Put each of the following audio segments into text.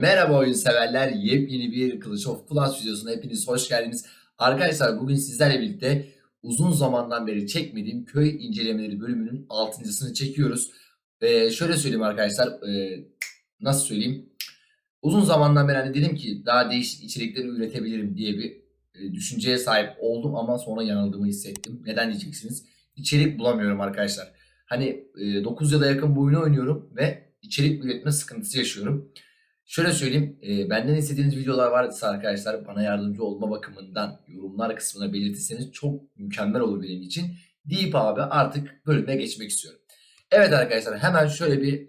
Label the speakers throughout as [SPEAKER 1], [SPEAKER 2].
[SPEAKER 1] Merhaba oyun severler. Yepyeni bir Clash of Clans videosuna hepiniz hoş geldiniz. Arkadaşlar bugün sizlerle birlikte uzun zamandan beri çekmediğim köy incelemeleri bölümünün 6.sını çekiyoruz. Ee, şöyle söyleyeyim arkadaşlar. e, nasıl söyleyeyim? Uzun zamandan beri hani dedim ki daha değişik içerikleri üretebilirim diye bir e, düşünceye sahip oldum ama sonra yanıldığımı hissettim. Neden diyeceksiniz? İçerik bulamıyorum arkadaşlar. Hani e, 9 yıla yakın bu oyunu oynuyorum ve içerik üretme sıkıntısı yaşıyorum. Şöyle söyleyeyim, e, benden istediğiniz videolar varsa arkadaşlar bana yardımcı olma bakımından yorumlar kısmına belirtirseniz çok mükemmel olur benim için. Deyip abi artık bölüme geçmek istiyorum. Evet arkadaşlar hemen şöyle bir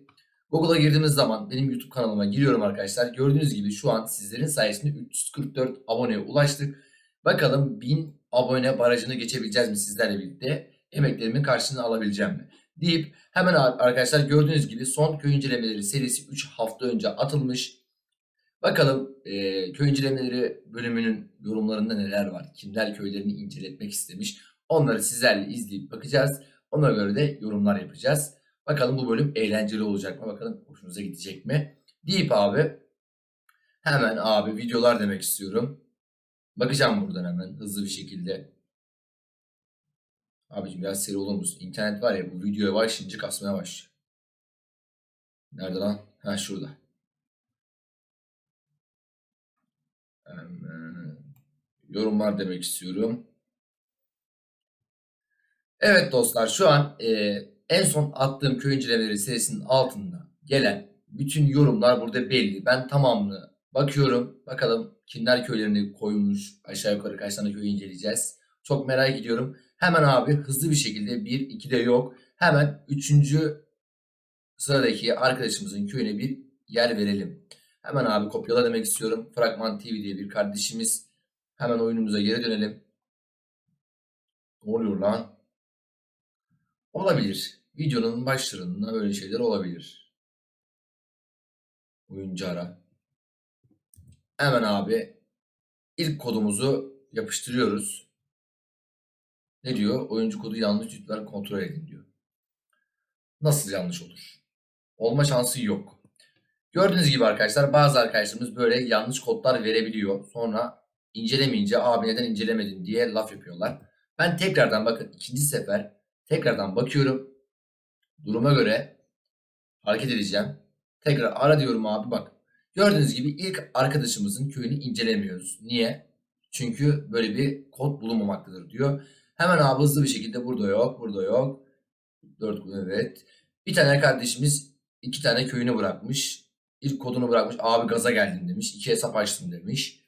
[SPEAKER 1] Google'a girdiğimiz zaman benim YouTube kanalıma giriyorum arkadaşlar. Gördüğünüz gibi şu an sizlerin sayesinde 344 aboneye ulaştık. Bakalım 1000 abone barajını geçebileceğiz mi sizlerle birlikte? Emeklerimin karşılığını alabileceğim mi? Deyip hemen arkadaşlar gördüğünüz gibi son köy incelemeleri serisi 3 hafta önce atılmış. Bakalım e, köy incelemeleri bölümünün yorumlarında neler var? Kimler köylerini inceletmek istemiş? Onları sizlerle izleyip bakacağız. Ona göre de yorumlar yapacağız. Bakalım bu bölüm eğlenceli olacak mı? Bakalım hoşunuza gidecek mi? Deyip abi hemen abi videolar demek istiyorum. Bakacağım buradan hemen hızlı bir şekilde. Abicim biraz seri olur musun? İnternet var ya bu videoya başlayınca kasmaya başlıyor. Nerede lan? Ha şurada. Hemen yorumlar demek istiyorum. Evet dostlar şu an e, en son attığım köy incelemeleri serisinin altında gelen bütün yorumlar burada belli. Ben tamamını bakıyorum. Bakalım kimler köylerini koymuş. Aşağı yukarı kaç tane köyü inceleyeceğiz. Çok merak ediyorum. Hemen abi hızlı bir şekilde 1 2 de yok. Hemen 3. sıradaki arkadaşımızın köyüne bir yer verelim. Hemen abi kopyala demek istiyorum. Fragman TV diye bir kardeşimiz. Hemen oyunumuza geri dönelim. Ne oluyor lan? Olabilir. Videonun başlarında böyle şeyler olabilir. Oyuncu ara. Hemen abi ilk kodumuzu yapıştırıyoruz. Ne diyor? Oyuncu kodu yanlış lütfen kontrol edin diyor. Nasıl yanlış olur? Olma şansı yok. Gördüğünüz gibi arkadaşlar bazı arkadaşlarımız böyle yanlış kodlar verebiliyor. Sonra incelemeyince abi neden incelemedin diye laf yapıyorlar. Ben tekrardan bakın ikinci sefer tekrardan bakıyorum. Duruma göre hareket edeceğim. Tekrar ara diyorum abi bak. Gördüğünüz gibi ilk arkadaşımızın köyünü incelemiyoruz. Niye? Çünkü böyle bir kod bulunmamaktadır diyor. Hemen abi hızlı bir şekilde burada yok, burada yok. 4 evet. Bir tane kardeşimiz iki tane köyünü bırakmış. İlk kodunu bırakmış. Abi gaza geldim demiş. İki hesap açtım demiş.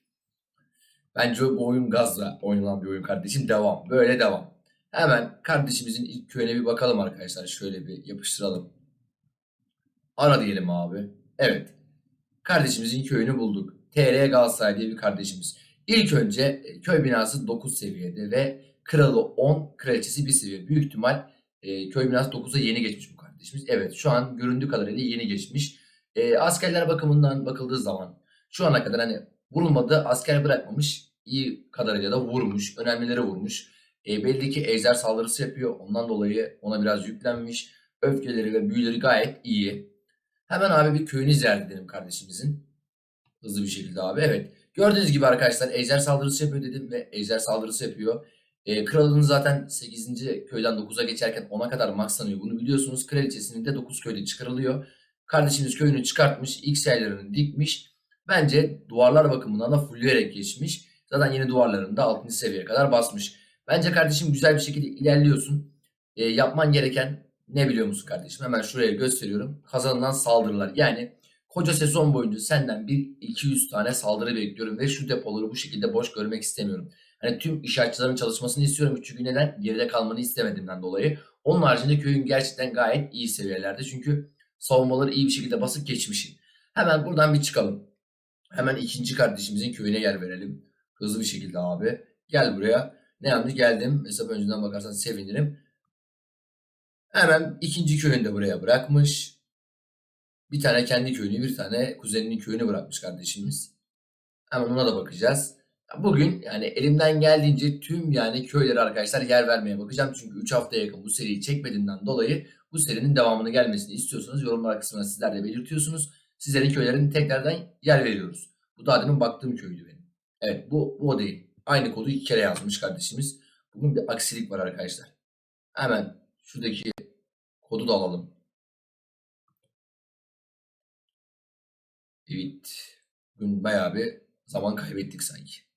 [SPEAKER 1] Bence bu oyun gazla oynanan bir oyun kardeşim. Devam. Böyle devam. Hemen kardeşimizin ilk köyüne bir bakalım arkadaşlar. Şöyle bir yapıştıralım. Ara diyelim abi. Evet. Kardeşimizin köyünü bulduk. TR Galatasaray diye bir kardeşimiz. İlk önce e, köy binası 9 seviyede ve kralı 10, kraliçesi 1 seviye. Büyük ihtimal e, köy binası 9'a yeni geçmiş bu kardeşimiz. Evet şu an göründüğü kadarıyla yeni geçmiş. E, askerler bakımından bakıldığı zaman şu ana kadar hani vurulmadı asker bırakmamış. iyi kadarıyla da vurmuş. Önemlileri vurmuş. E, belli ki ejder saldırısı yapıyor. Ondan dolayı ona biraz yüklenmiş. Öfkeleri ve büyüleri gayet iyi. Hemen abi bir köyünü ziyaret edelim kardeşimizin. Hızlı bir şekilde abi. Evet. Gördüğünüz gibi arkadaşlar ejder saldırısı yapıyor dedim ve ejder saldırısı yapıyor. E, kralının zaten 8. köyden 9'a geçerken 10'a kadar maxlanıyor. Bunu biliyorsunuz. Kraliçesinin de 9 köyde çıkarılıyor. Kardeşimiz köyünü çıkartmış. X yerlerini dikmiş. Bence duvarlar bakımından da fullleyerek geçmiş. Zaten yeni duvarlarını da 6. seviyeye kadar basmış. Bence kardeşim güzel bir şekilde ilerliyorsun. E, yapman gereken ne biliyor musun kardeşim? Hemen şuraya gösteriyorum. Kazanılan saldırılar. Yani koca sezon boyunca senden bir 200 tane saldırı bekliyorum ve şu depoları bu şekilde boş görmek istemiyorum. Hani tüm işaretçilerin çalışmasını istiyorum. Çünkü neden? Geride kalmanı istemediğimden dolayı. Onun haricinde köyün gerçekten gayet iyi seviyelerde. Çünkü savunmaları iyi bir şekilde basıp geçmişim. Hemen buradan bir çıkalım. Hemen ikinci kardeşimizin köyüne yer verelim. Hızlı bir şekilde abi. Gel buraya. Ne yanlış geldim. Hesap önceden bakarsan sevinirim. Hemen ikinci köyünü de buraya bırakmış. Bir tane kendi köyünü, bir tane kuzeninin köyünü bırakmış kardeşimiz. Hemen ona da bakacağız. Bugün yani elimden geldiğince tüm yani köylere arkadaşlar yer vermeye bakacağım. Çünkü 3 haftaya yakın bu seriyi çekmediğinden dolayı bu serinin devamını gelmesini istiyorsanız yorumlar kısmına sizler de belirtiyorsunuz. Sizlerin köylerini tekrardan yer veriyoruz. Bu daha demin baktığım köydü benim. Evet bu, bu o değil. Aynı kodu iki kere yazmış kardeşimiz. Bugün bir aksilik var arkadaşlar. Hemen şuradaki kodu da alalım. Evet. Bugün bayağı bir zaman kaybettik sanki.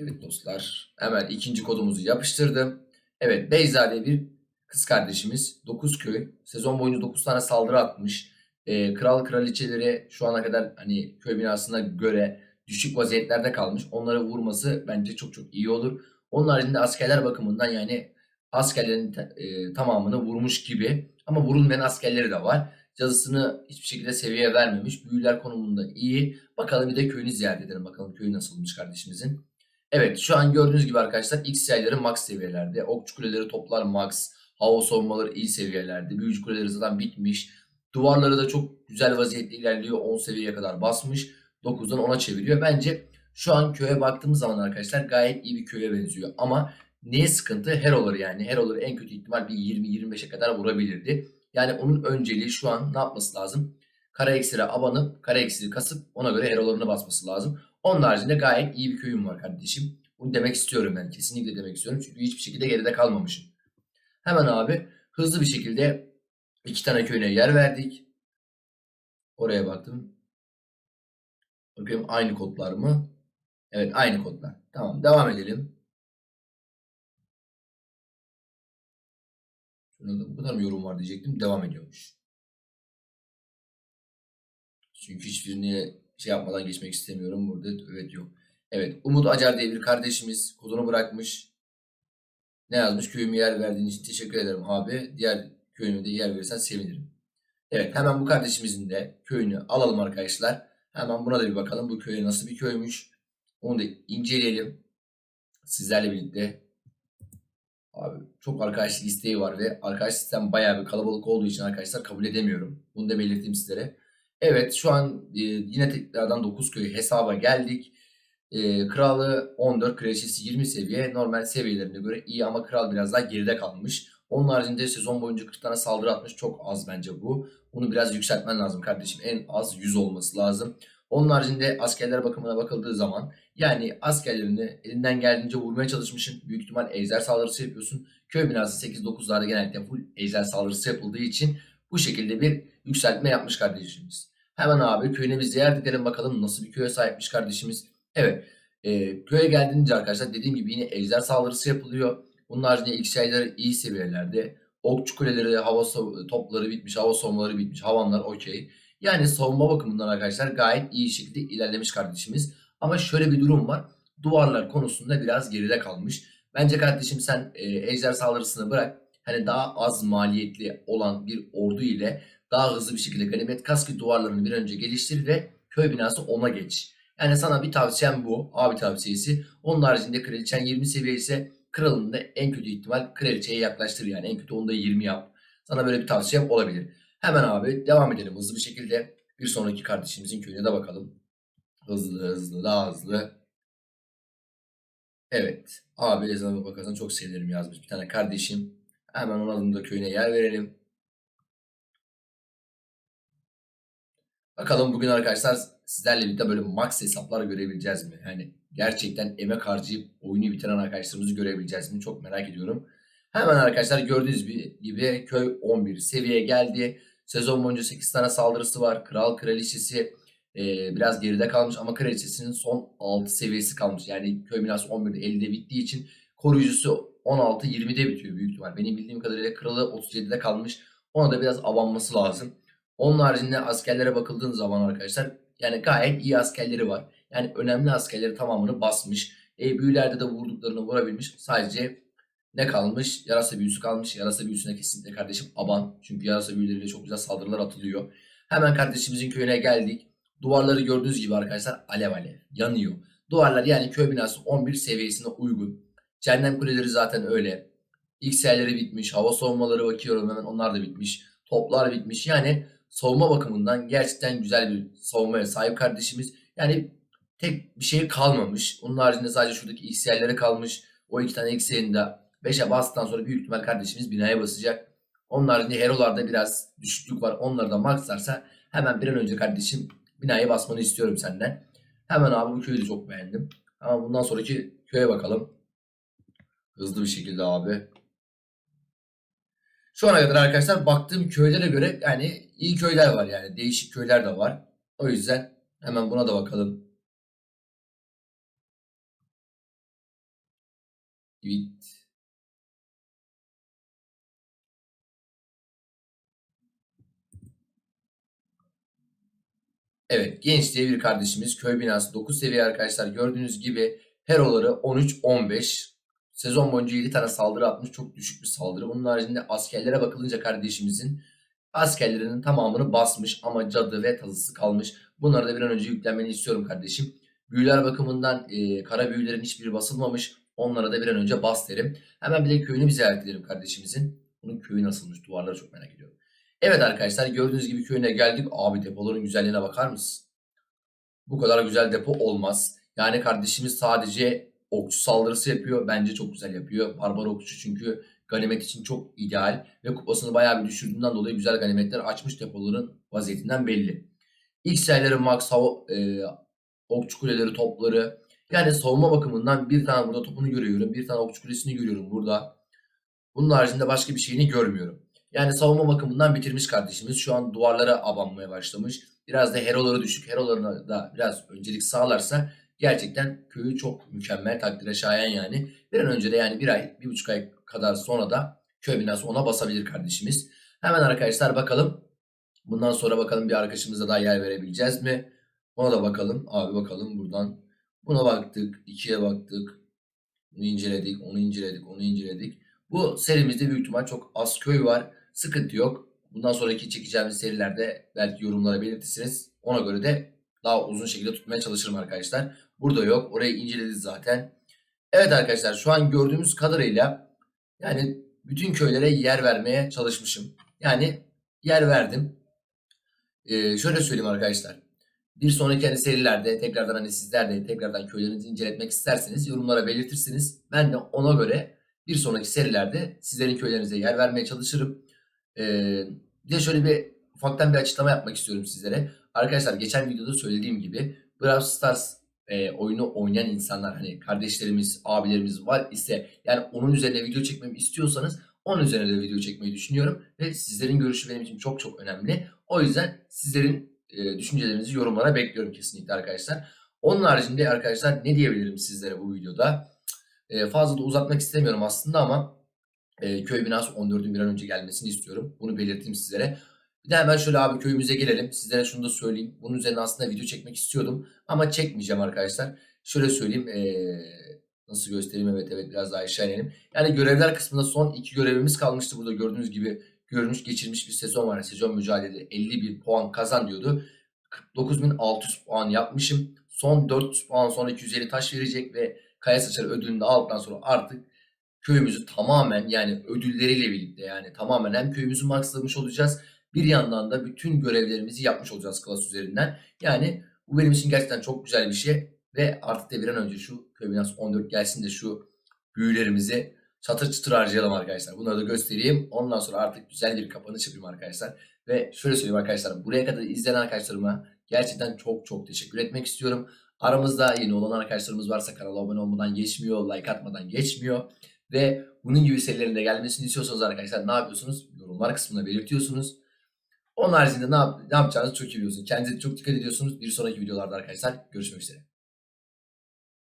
[SPEAKER 1] Evet dostlar. Hemen ikinci kodumuzu yapıştırdım. Evet Beyza diye bir kız kardeşimiz. 9 köy. Sezon boyunca 9 tane saldırı atmış. Ee, kral kraliçeleri şu ana kadar hani köy binasına göre düşük vaziyetlerde kalmış. Onları vurması bence çok çok iyi olur. Onun haricinde askerler bakımından yani askerlerin e, tamamını vurmuş gibi ama vurulmayan askerleri de var. Yazısını hiçbir şekilde seviye vermemiş. Büyüler konumunda iyi. Bakalım bir de köyünü ziyaret edelim. Bakalım köyü nasılmış kardeşimizin. Evet şu an gördüğünüz gibi arkadaşlar X sayıları max seviyelerde. Okçu kuleleri toplar max. Hava savunmaları iyi seviyelerde. Büyücü kuleleri zaten bitmiş. Duvarları da çok güzel vaziyette ilerliyor. 10 seviyeye kadar basmış. 9'dan 10'a çeviriyor. Bence şu an köye baktığımız zaman arkadaşlar gayet iyi bir köye benziyor. Ama neye sıkıntı? Hero'ları yani. Hero'ları en kötü ihtimal bir 20-25'e kadar vurabilirdi. Yani onun önceliği şu an ne yapması lazım? Kara eksire abanıp kara eksiri kasıp ona göre hero'larını basması lazım. Onun haricinde gayet iyi bir köyüm var kardeşim. Bunu demek istiyorum ben. Kesinlikle demek istiyorum. Çünkü hiçbir şekilde geride kalmamışım. Hemen abi hızlı bir şekilde iki tane köyüne yer verdik. Oraya baktım. Bakayım aynı kodlar mı? Evet aynı kodlar. Tamam devam edelim. Şurada da bu kadar mı yorum var diyecektim. Devam ediyormuş. Çünkü hiçbirini şey yapmadan geçmek istemiyorum. Burada evet yok. Evet Umut Acar diye bir kardeşimiz kodunu bırakmış. Ne yazmış? Köyüme yer verdiğin için teşekkür ederim abi. Diğer köyüme de yer verirsen sevinirim. Evet hemen bu kardeşimizin de köyünü alalım arkadaşlar. Hemen buna da bir bakalım. Bu köy nasıl bir köymüş? Onu da inceleyelim. Sizlerle birlikte. Abi çok arkadaşlık isteği var ve arkadaş sistem bayağı bir kalabalık olduğu için arkadaşlar kabul edemiyorum. Bunu da belirteyim sizlere. Evet şu an e, yine tekrardan 9 köy hesaba geldik. E, kralı 14, kraliçesi 20 seviye. Normal seviyelerine göre iyi ama kral biraz daha geride kalmış. Onun haricinde sezon boyunca 40 tane saldırı atmış. Çok az bence bu. Bunu biraz yükseltmen lazım kardeşim. En az 100 olması lazım. Onun haricinde askerler bakımına bakıldığı zaman yani askerlerini elinden geldiğince vurmaya çalışmışsın. Büyük ihtimal ejder saldırısı yapıyorsun. Köy binası 8-9'larda genellikle full ejder saldırısı yapıldığı için bu şekilde bir yükseltme yapmış kardeşimiz. Hemen abi köyüne bir ziyaret edelim bakalım nasıl bir köye sahipmiş kardeşimiz. Evet e, köye geldiğince arkadaşlar dediğim gibi yine ejder saldırısı yapılıyor. Bunun haricinde ilk iyi seviyelerde. Okçu kuleleri, hava topları bitmiş, hava savunmaları bitmiş, havanlar okey. Yani savunma bakımından arkadaşlar gayet iyi şekilde ilerlemiş kardeşimiz. Ama şöyle bir durum var. Duvarlar konusunda biraz geride kalmış. Bence kardeşim sen e, ejder saldırısını bırak. Hani daha az maliyetli olan bir ordu ile daha hızlı bir şekilde ganimet kaskı duvarlarını bir önce geliştir ve köy binası ona geç. Yani sana bir tavsiyem bu. Abi tavsiyesi. Onun haricinde kraliçen 20 seviye ise kralını da en kötü ihtimal kraliçeye yaklaştır yani. En kötü onda 20 yap. Sana böyle bir tavsiyem olabilir. Hemen abi devam edelim hızlı bir şekilde. Bir sonraki kardeşimizin köyüne de bakalım. Hızlı hızlı daha hızlı. Evet. Abi ezanına bakarsan çok sevinirim yazmış bir tane kardeşim. Hemen onun da köyüne yer verelim. Bakalım bugün arkadaşlar sizlerle birlikte böyle max hesaplar görebileceğiz mi? Yani gerçekten emek harcayıp oyunu bitiren arkadaşlarımızı görebileceğiz mi? Çok merak ediyorum. Hemen arkadaşlar gördüğünüz gibi köy 11 seviyeye geldi. Sezon boyunca 8 tane saldırısı var. Kral kraliçesi e, biraz geride kalmış ama kraliçesinin son 6 seviyesi kalmış. Yani köy binası 11'de 50'de bittiği için koruyucusu 16-20'de bitiyor büyük ihtimal. Benim bildiğim kadarıyla kralı 37'de kalmış. Ona da biraz avanması lazım. Onun haricinde askerlere bakıldığın zaman arkadaşlar yani gayet iyi askerleri var. Yani önemli askerleri tamamını basmış. E, büyülerde de vurduklarını vurabilmiş. Sadece ne kalmış? Yarasa büyüsü kalmış. Yarasa büyüsüne kesinlikle kardeşim aban. Çünkü yarasa büyüleriyle çok güzel saldırılar atılıyor. Hemen kardeşimizin köyüne geldik. Duvarları gördüğünüz gibi arkadaşlar alev alev yanıyor. Duvarlar yani köy binası 11 seviyesine uygun. Cehennem kuleleri zaten öyle. XL'leri bitmiş. Hava savunmaları bakıyorum hemen onlar da bitmiş. Toplar bitmiş. Yani savunma bakımından gerçekten güzel bir savunmaya sahip kardeşimiz. Yani tek bir şey kalmamış. Onun haricinde sadece şuradaki XL'lere kalmış. O iki tane XL'ini de 5'e bastıktan sonra büyük ihtimal kardeşimiz binaya basacak. Onun haricinde herolarda biraz düşüklük var. Onları da maxlarsa hemen bir an önce kardeşim binaya basmanı istiyorum senden. Hemen abi bu köyü de çok beğendim. Ama bundan sonraki köye bakalım. Hızlı bir şekilde abi. Şu ana kadar arkadaşlar baktığım köylere göre yani iyi köyler var yani. Değişik köyler de var. O yüzden hemen buna da bakalım. Evet. Evet genç diye bir kardeşimiz köy binası 9 seviye arkadaşlar gördüğünüz gibi heroları 13-15 sezon boyunca 7 tane saldırı atmış çok düşük bir saldırı. Bunun haricinde askerlere bakılınca kardeşimizin askerlerinin tamamını basmış ama cadı ve tazısı kalmış. Bunları da bir an önce yüklenmeni istiyorum kardeşim. Büyüler bakımından e, kara büyülerin hiçbiri basılmamış. Onlara da bir an önce bas derim. Hemen bir de köyünü bir ziyaret edelim kardeşimizin. Bunun köyü nasılmış duvarları çok merak ediyorum. Evet arkadaşlar gördüğünüz gibi köyüne geldik. Abi depoların güzelliğine bakar mısın? Bu kadar güzel depo olmaz. Yani kardeşimiz sadece okçu saldırısı yapıyor. Bence çok güzel yapıyor. Barbar okçu çünkü ganimet için çok ideal. Ve kupasını bayağı bir düşürdüğünden dolayı güzel ganimetler açmış depoların vaziyetinden belli. Sayıları max e, okçu kuleleri topları. Yani savunma bakımından bir tane burada topunu görüyorum. Bir tane okçu kulesini görüyorum burada. Bunun haricinde başka bir şeyini görmüyorum. Yani savunma bakımından bitirmiş kardeşimiz. Şu an duvarlara abanmaya başlamış. Biraz da heroları düşük. Herolarına da biraz öncelik sağlarsa gerçekten köyü çok mükemmel takdire şayan yani. Bir an önce de yani bir ay, bir buçuk ay kadar sonra da köy binası ona basabilir kardeşimiz. Hemen arkadaşlar bakalım. Bundan sonra bakalım bir arkadaşımıza daha yer verebileceğiz mi? Ona da bakalım. Abi bakalım buradan. Buna baktık. ikiye baktık. Bunu inceledik. Onu inceledik. Onu inceledik. Bu serimizde büyük ihtimal çok az köy var. Sıkıntı yok. Bundan sonraki çekeceğimiz serilerde belki yorumlara belirtirsiniz. Ona göre de daha uzun şekilde tutmaya çalışırım arkadaşlar. Burada yok. Orayı inceledik zaten. Evet arkadaşlar şu an gördüğümüz kadarıyla yani bütün köylere yer vermeye çalışmışım. Yani yer verdim. Ee, şöyle söyleyeyim arkadaşlar. Bir sonraki hani serilerde tekrardan hani sizler de tekrardan köylerinizi inceletmek isterseniz yorumlara belirtirsiniz. Ben de ona göre bir sonraki serilerde sizlerin köylerinize yer vermeye çalışırım. Ee, bir de şöyle bir ufaktan bir açıklama yapmak istiyorum sizlere. Arkadaşlar geçen videoda söylediğim gibi Brawl Stars e, oyunu oynayan insanlar hani kardeşlerimiz, abilerimiz var ise yani onun üzerine video çekmemi istiyorsanız onun üzerine de video çekmeyi düşünüyorum ve sizlerin görüşü benim için çok çok önemli. O yüzden sizlerin e, düşüncelerinizi yorumlara bekliyorum kesinlikle arkadaşlar. Onun haricinde arkadaşlar ne diyebilirim sizlere bu videoda? E, fazla da uzatmak istemiyorum aslında ama e, köy binası 14'ün bir an önce gelmesini istiyorum. Bunu belirteyim sizlere. Bir de hemen şöyle abi köyümüze gelelim. Sizlere şunu da söyleyeyim. Bunun üzerine aslında video çekmek istiyordum. Ama çekmeyeceğim arkadaşlar. Şöyle söyleyeyim. Ee, nasıl göstereyim? Evet evet biraz daha aşağı inelim. Yani görevler kısmında son iki görevimiz kalmıştı. Burada gördüğünüz gibi görmüş geçirmiş bir sezon var. Sezon mücadele 51 puan kazan diyordu. 49.600 puan yapmışım. Son 400 puan sonra 250 taş verecek ve Kaya Saçar ödülünü aldıktan sonra artık köyümüzü tamamen yani ödülleriyle birlikte yani tamamen hem köyümüzü maxlamış olacağız bir yandan da bütün görevlerimizi yapmış olacağız klas üzerinden. Yani bu benim için gerçekten çok güzel bir şey ve artık da bir an önce şu köy binası 14 gelsin de şu büyülerimizi çatır çıtır harcayalım arkadaşlar. Bunları da göstereyim. Ondan sonra artık güzel bir kapanış yapayım arkadaşlar. Ve şöyle söyleyeyim arkadaşlar. Buraya kadar izleyen arkadaşlarıma gerçekten çok çok teşekkür etmek istiyorum. Aramızda yeni olan arkadaşlarımız varsa kanala abone olmadan geçmiyor, like atmadan geçmiyor. Ve bunun gibi serilerin de gelmesini istiyorsanız arkadaşlar ne yapıyorsunuz? Yorumlar kısmında belirtiyorsunuz. Onun haricinde ne, yap ne yapacağınızı çok iyi biliyorsunuz. Kendinize çok dikkat ediyorsunuz. Bir sonraki videolarda arkadaşlar görüşmek üzere.